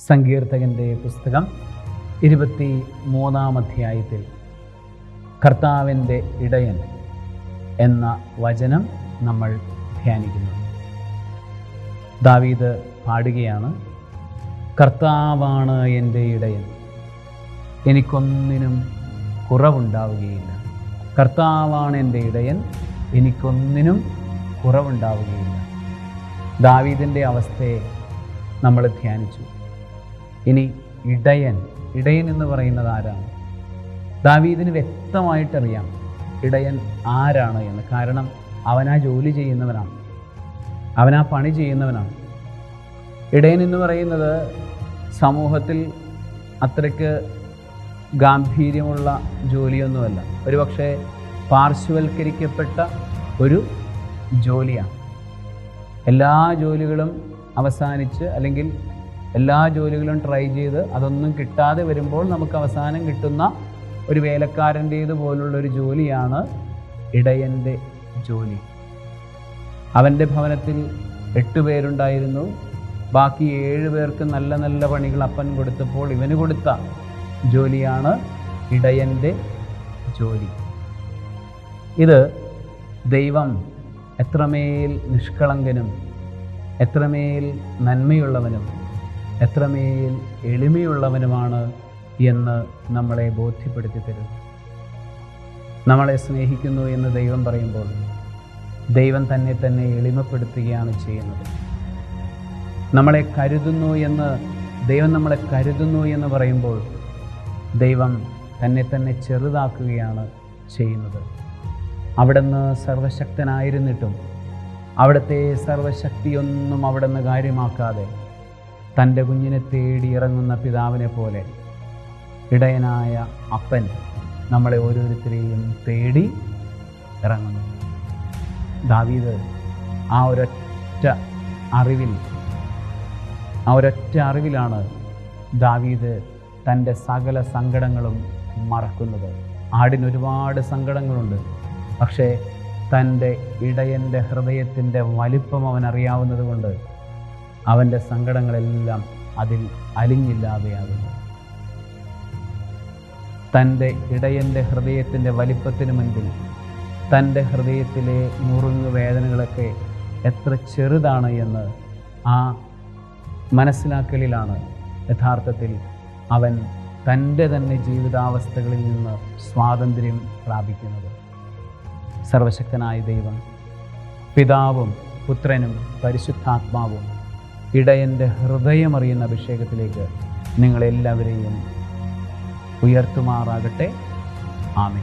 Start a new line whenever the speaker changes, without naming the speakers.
സങ്കീർത്തകന്റെ പുസ്തകം ഇരുപത്തി മൂന്നാം അധ്യായത്തിൽ കർത്താവിന്റെ ഇടയൻ എന്ന വചനം നമ്മൾ ധ്യാനിക്കുന്നു. ദാവീദ് പാടുകയാണ് കർത്താവാണ് എന്റെ ഇടയൻ എനിക്കൊന്നിനും കുറവുണ്ടാവുകയില്ല. കർത്താവാണ് എന്റെ ഇടയൻ എനിക്കൊന്നിനും കുറവുണ്ടാവുകയില്ല. ദാവീദിന്റെ അവസ്ഥയെ നമ്മൾ ധ്യാനിച്ചു. ഇനി ഇടയൻ ഇടയൻ എന്ന് പറയുന്നത് ആരാണ്? ദാവീദിന് വ്യക്തമായിട്ടറിയാം ഇടയൻ ആരാണ് എന്ന്. കാരണം അവനാ ജോലി ചെയ്യുന്നവനാണ്. അവനാ പണി ചെയ്യുന്നവനാണ്. ഇടയൻ എന്ന് പറയുന്നത് സമൂഹത്തിൽ അത്രയ്ക്ക് ഗാംഭീര്യമുള്ള ജോലിയൊന്നുമല്ല. ഒരുപക്ഷെ പാർശ്വവൽക്കരിക്കപ്പെട്ട ഒരു ജോലിയാണ്. എല്ലാ ജോലികളും അവസാനിച്ച് അല്ലെങ്കിൽ എല്ലാ ജോലികളും ട്രൈ ചെയ്ത് അതൊന്നും കിട്ടാതെ വരുമ്പോൾ നമുക്ക് അവസാനം കിട്ടുന്ന ഒരു വേലക്കാരന്റേത് പോലുള്ള ഒരു ജോലിയാണ് ഇടയന്റെ ജോലി. അവന്റെ ഭവനത്തിൽ എട്ട് പേരുണ്ടായിരുന്നു. ബാക്കി ഏഴ് പേർക്ക് നല്ല നല്ല പണികൾ അപ്പൻ കൊടുത്തപ്പോൾ ഇവന് കൊടുത്ത ജോലിയാണ് ഇടയന്റെ ജോലി. ഇത് ദൈവം എത്രമേൽ നിഷ്കളങ്കനും എത്രമേൽ നന്മയുള്ളവനും എത്രമേൽ എളിമയുള്ളവനുമാണ് എന്ന് നമ്മളെ ബോധ്യപ്പെടുത്തി തരുന്നു നമ്മളെ സ്നേഹിക്കുന്നു എന്ന് ദൈവം പറയുമ്പോൾ ദൈവം തന്നെ തന്നെ എളിമപ്പെടുത്തുകയാണ് ചെയ്യുന്നത്. നമ്മളെ കരുതുന്നു എന്ന് ദൈവം നമ്മളെ കരുതുന്നു എന്ന് പറയുമ്പോൾ ദൈവം തന്നെ തന്നെ ചെറുതാക്കുകയാണ് ചെയ്യുന്നത്. അവിടുന്ന് സർവശക്തനായിരുന്നിട്ടും അവിടുത്തെ സർവശക്തിയൊന്നും അവിടുന്ന് കാര്യമാക്കാതെ തന്റെ കുഞ്ഞിനെ തേടി ഇറങ്ങുന്ന പിതാവിനെ പോലെ ഇടയനായ അപ്പൻ നമ്മളെ ഓരോരുത്തരെയും തേടി ഇറങ്ങുന്നു. ദാവീദ് ആ ഒരൊറ്റ അറിവിൽ ആ ഒരൊറ്റ അറിവിലാണ് ദാവീദ് തന്റെ സകല സങ്കടങ്ങളും മറക്കുന്നത്. ആടിന് ഒരുപാട് സങ്കടങ്ങളുണ്ട് പക്ഷേ തന്റെ ഇടയന്റെ ഹൃദയത്തിന്റെ വലിപ്പം അവൻ അറിയാവുന്നത് കൊണ്ട് അവന്റെ സങ്കടങ്ങളെല്ലാം അതിൽ അലിഞ്ഞില്ലാതെയാകുന്നു. തന്റെ ഇടയന്റെ ഹൃദയത്തിന്റെ വലിപ്പത്തിന് മുൻപിൽ തന്റെ ഹൃദയത്തിലെ നുറുങ്ങു വേദനകളൊക്കെ എത്ര ചെറുതാണ് എന്ന് ആ മനസ്സിലാക്കലിലാണ് യഥാർത്ഥത്തിൽ അവൻ തന്റെ തന്നെ ജീവിതാവസ്ഥകളിൽ നിന്ന് സ്വാതന്ത്ര്യം പ്രാപിക്കുന്നത്. സർവശക്തനായ ദൈവം പിതാവും പുത്രനും പരിശുദ്ധാത്മാവും ഇടയന്റെ ഹൃദയമറിയുന്ന അഭിഷേകത്തിലേക്ക് നിങ്ങളെല്ലാവരെയും ഉയർത്തുമാറാകട്ടെ. ആമേ